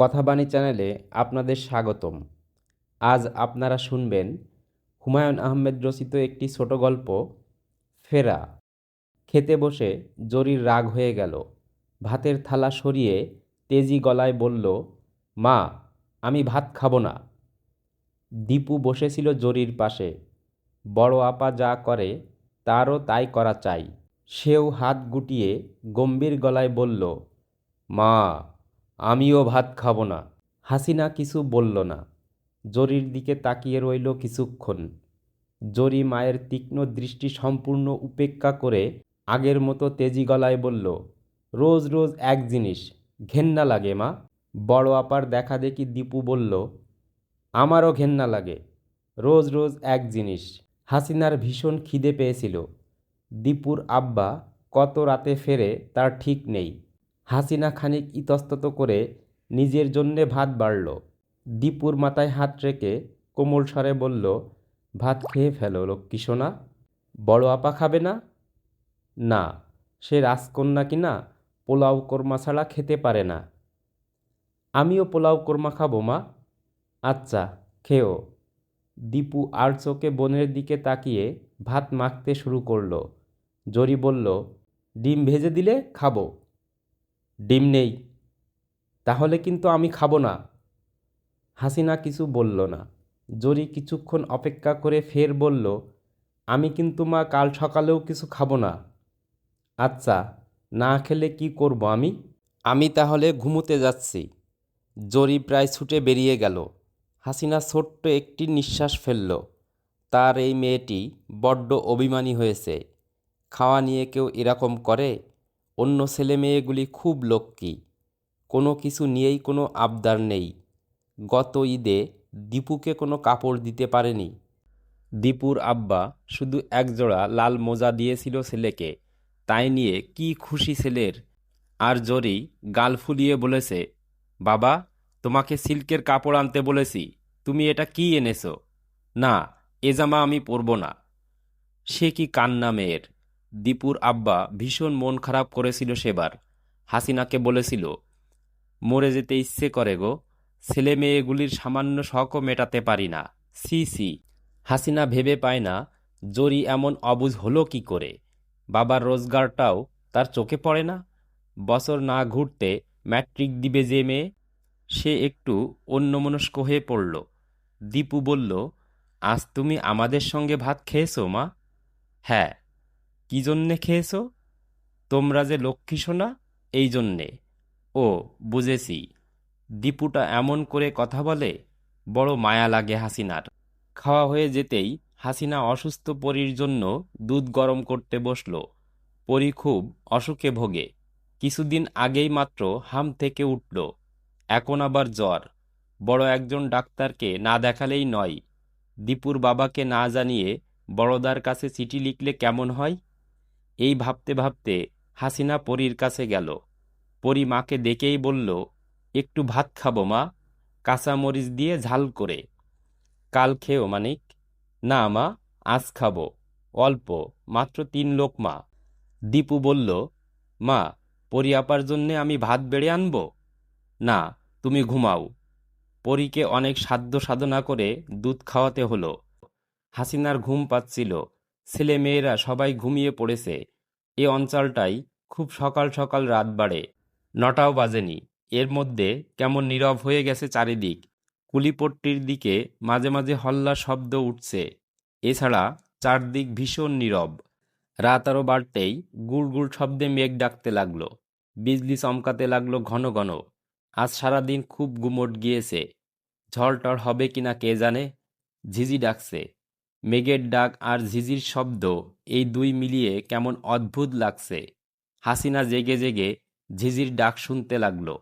কথাবাণী চ্যানেলে আপনাদের স্বাগতম। আজ আপনারা শুনবেন হুমায়ুন আহমেদ রচিত একটি ছোট গল্প, ফেরা। খেতে বসে জরির রাগ হয়ে গেল। ভাতের থালা সরিয়ে তেজি গলায় বলল, মা, আমি ভাত খাব না। দীপু বসেছিল জরির পাশে। বড় আপা যা করে, তারও তাই করা চাই। সেও হাত গুটিয়ে গম্ভীর গলায় বলল, মা আমিও ভাত খাব না। হাসিনা কিছু বলল না। জরির দিকে তাকিয়ে রইল কিছুক্ষণ। জরি মায়ের তীক্ষ্ণ দৃষ্টি সম্পূর্ণ উপেক্ষা করে আগের মতো তেজি গলায় বলল, রোজ রোজ এক জিনিস, ঘেন্না লাগে মা। বড় আপার দেখা দেখি দীপু বলল, আমারও ঘেন্না লাগে, রোজ রোজ এক জিনিস। হাসিনার ভীষণ খিদে পেয়েছিল। দীপুর আব্বা কত রাতে ফেরে তার ঠিক নেই। হাসিনা খানিক ইতস্তত করে নিজের জন্যে ভাত বাড়ল। দীপুর মাথায় হাত রেখে কোমল স্বরে বলল, ভাত খেয়ে ফেলো লক্ষ্মী সোনা। বড় আপা খাবে না? না, সে রাজকন্যা কিনা পোলাও কোরমা ছাড়া খেতে পারে না। আমিও পোলাও কোরমা খাব মা। আচ্ছা খেও। দীপু আর চোখে বোনের দিকে তাকিয়ে ভাত মাখতে শুরু করল। জরি বলল, ডিম ভেজে দিলে খাব। ডিম নেই। তাহলে কিন্তু আমি খাব না। হাসিনা কিছু বলল না। জরি কিছুক্ষণ অপেক্ষা করে ফের বলল, আমি কিন্তু মা, কাল সকালেও কিছু খাব না। আচ্ছা না খেলে কি করব আমি? আমি তাহলে ঘুমোতে যাচ্ছি। জরি প্রায় ছুটে বেরিয়ে গেল। হাসিনা ছোট্ট একটি নিঃশ্বাস ফেলল। তার এই মেয়েটি বড্ড অভিমানী হয়েছে। খাওয়া নিয়ে কেউ এরকম করে? অন্য ছেলে মেয়েগুলি খুব লক্ষ্মী। কোনো কিছু নিয়েই কোনো আবদার নেই। গত ঈদে দীপুকে কোনো কাপড় দিতে পারেনি। দীপুর আব্বা শুধু একজোড়া লাল মোজা দিয়েছিল ছেলেকে। তাই নিয়ে কি খুশি ছেলের। আর জরি গাল ফুলিয়ে বলেছে, বাবা, তোমাকে সিল্কের কাপড় আনতে বলেছি, তুমি এটা কি এনেছো? না, এ জামা আমি পরব না। সে কি কান্না মেয়ের? দীপুর আব্বা ভীষণ মন খারাপ করেছিল সেবার। হাসিনাকে বলেছিল, মরে যেতে ইচ্ছে করে গো, ছেলে মেয়েগুলির সামান্য শখও মেটাতে পারি না। C C. হাসিনা ভেবে পায় না, জরি এমন অবুঝ হলো কি করে? বাবার রোজগারটাও তার চোখে পড়ে না? বছর না ঘুরতে ম্যাট্রিক দিবে যে মেয়ে? সে একটু অন্যমনস্ক হয়ে পড়ল। দীপু বলল, আজ তুমি আমাদের সঙ্গে ভাত খেয়েছো মা? হ্যাঁ। কি জন্যে খেয়েছো? তোমরা যে লক্ষ্মী শোনা এই জন্যে ও, বুঝেছি। দীপুটা এমন করে কথা বলে, বড় মায়া লাগে হাসিনার। খাওয়া হয়ে যেতেই হাসিনা অসুস্থ পরীর জন্য দুধ গরম করতে বসল। পরী খুব অসুখে ভোগে। কিছুদিন আগেই মাত্র হাম থেকে উঠল। এখন আবার জ্বর। বড় একজন ডাক্তারকে না দেখালেই নয়। দীপুর বাবাকে না জানিয়ে বড়দার কাছে চিঠি লিখলে কেমন হয়? এই ভাবতে ভাবতে হাসিনা পরীর কাছে গেল। পরী মাকে ডেকেই বলল, একটু ভাত খাব মা কাঁচা মরিচ দিয়ে ঝাল করে। কাল খেও মানিক। না মা, আজ খাব। অল্প, মাত্র তিন লোক মা। দীপু বলল, মা, পরি আপার জন্যে আমি ভাত বেড়ে আনব? না, তুমি ঘুমাও। পরীকে অনেক সাধ্য সাধনা করে দুধ খাওয়াতে হলো। হাসিনার ঘুম পাচ্ছিল। ছেলে মেয়েরা সবাই ঘুমিয়ে পড়েছে। এ অঞ্চলটাই খুব সকাল সকাল রাত বাড়ে। নটাও বাজেনি। এর মধ্যে কেমন নীরব হয়ে গেছে চারিদিক। কুলিপট্টির দিকে মাঝে মাঝে হল্লা শব্দ উঠছে। এছাড়া চারদিক ভীষণ নীরব। রাত আরও বাড়তেই গুড় গুড় শব্দে মেঘ ডাকতে লাগল। বিজলি চমকাতে লাগল ঘন ঘন। আজ সারাদিন খুব গুমট গিয়েছে। ঝড় হবে কিনা কে জানে? ঝিঝি ডাকছে। মেঘের ডাক আর ঝিঝির শব্দ, এই দুই মিলিয়ে কেমন অদ্ভুত লাগছে। হাসিনা জেগে জেগে ঝিঝির ডাক শুনতে লাগল।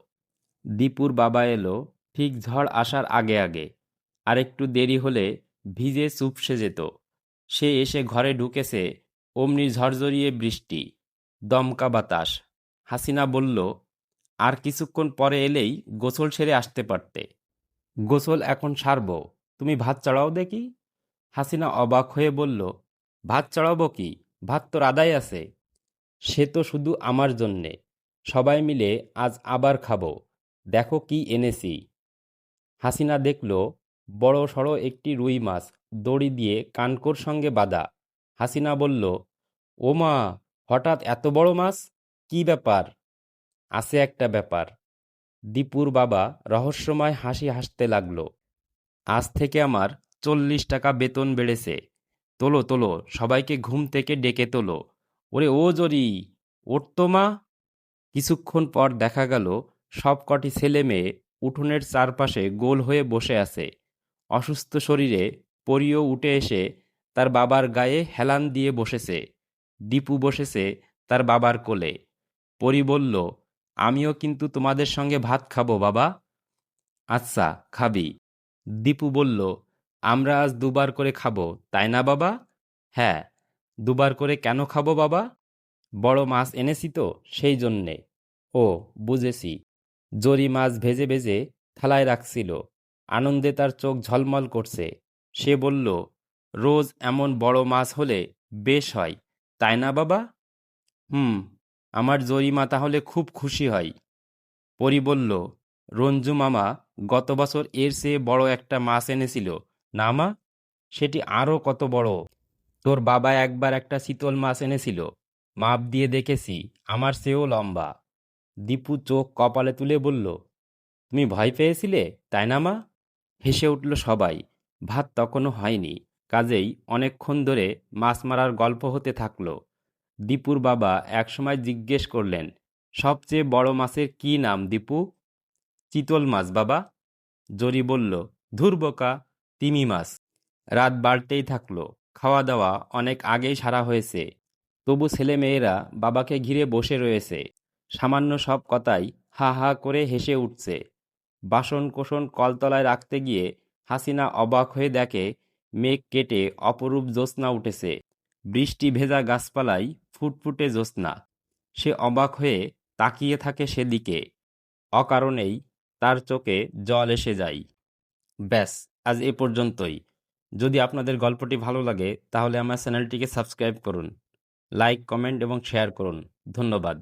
দীপুর বাবা এলো, ঠিক ঝড় আসার আগে আগে। আর একটু দেরি হলে ভিজে চুপসে যেত। সে এসে ঘরে ঢুকেছে, অমনি ঝরঝরিয়ে বৃষ্টি, দমকা বাতাস। হাসিনা বলল, আর কিছুক্ষণ পরে এলেই গোসল সেরে আসতে পারতে। গোসল এখন সারব। তুমি ভাত চড়াও দেখি। হাসিনা অবাক হয়ে বলল, ভাত চড়াবো কি? ভাত তো রাদাই আছে। সে তো শুধু আমার জন্যে। সবাই মিলে আজ আবার খাব। দেখো কি এনেছি। হাসিনা দেখল, বড় সড়ো একটি রুই মাছ দড়ি দিয়ে কানকোর সঙ্গে বাঁধা। হাসিনা বলল, ও মা, হঠাৎ এত বড় মাছ? কি ব্যাপার? আছে একটা ব্যাপার। দীপুর বাবা রহস্যময় হাসি হাসতে লাগল, আজ থেকে আমার চল্লিশ টাকা বেতন বেড়েছে। তোলো তোলো, সবাইকে ঘুম থেকে ডেকে তোলো। ওরে ও জরি ওঠতো মা। কিছুক্ষণ পর দেখা গেল সবকটি ছেলে মেয়ে উঠোনের চারপাশে গোল হয়ে বসে আছে। অসুস্থ শরীরে পরিও উঠে এসে তার বাবার গায়ে হেলান দিয়ে বসেছে। দীপু বসেছে তার বাবার কোলে। পরি বলল, আমিও কিন্তু তোমাদের সঙ্গে ভাত খাব, বাবা। আচ্ছা খাবি। দীপু বলল আমরা আজ দুবার করে খাব, তাই না বাবা? হ্যাঁ। দুবার করে কেন খাব বাবা? বড় মাছ এনেছি তো, সেই জন্যে। ও, বুঝেছি। জরি মাছ ভেজে ভেজে থালায় রাখছিল। আনন্দে তার চোখ ঝলমল করছে। সে বলল, রোজ এমন বড় মাছ হলে বেশ হয়, তাই না বাবা? হুম, আমার জরিমা তাহলে খুব খুশি হয়। পরি বলল, রঞ্জু মামা, গত বছর এর চেয়ে বড় একটা মাছ এনেছিল না মা সেটি আরও কত বড়? তোর বাবা একবার একটা চিতল মাছ এনেছিল। মাপ দিয়ে দেখেছি, আমার চেয়েও লম্বা। দীপু চোখ কপালে তুলে বলল, তুমি ভয় পেয়েছিলে, তাই না মা? হেসে উঠল সবাই। ভাত তখনও হয়নি। কাজেই অনেকক্ষণ ধরে মাছ মারার গল্প হতে থাকল। দীপুর বাবা একসময় জিজ্ঞেস করলেন, সবচেয়ে বড় মাছের কি নাম দীপু? চিতল মাছ, বাবা। জরি বলল ধুরবোকা তিমি মাছ। রাত বাড়তেই থাকল। খাওয়া দাওয়া অনেক আগেই সারা হয়েছে। তবু ছেলেমেয়েরা বাবাকে ঘিরে বসে রয়েছে। সামান্য সব কথাই হা হা করে হেসে উঠছে। বাসন কোসন কলতলায় রাখতে গিয়ে হাসিনা অবাক হয়ে দেখে, মেঘ কেটে অপরূপ জ্যোৎস্না উঠেছে। বৃষ্টি ভেজা গাছপালায় ফুটফুটে জ্যোৎস্না। সে অবাক হয়ে তাকিয়ে থাকে সেদিকে। অকারণেই তার চোখে জল এসে যায়। ব্যাস। আজ এ পর্যন্তই। যদি আপনাদের গল্পটি ভালো লাগে, তাহলে আমার চ্যানেলটিকে সাবস্ক্রাইব করুন, লাইক, কমেন্ট এবং শেয়ার করুন। ধন্যবাদ।